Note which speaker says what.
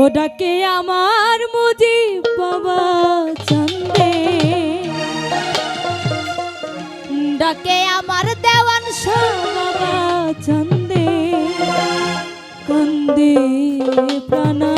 Speaker 1: ও ডাকে আমার মুজি বাবা চন্দে।
Speaker 2: ডাকে আমার দেওয়ান বাবা চন্দে। কন্দে প্রাণা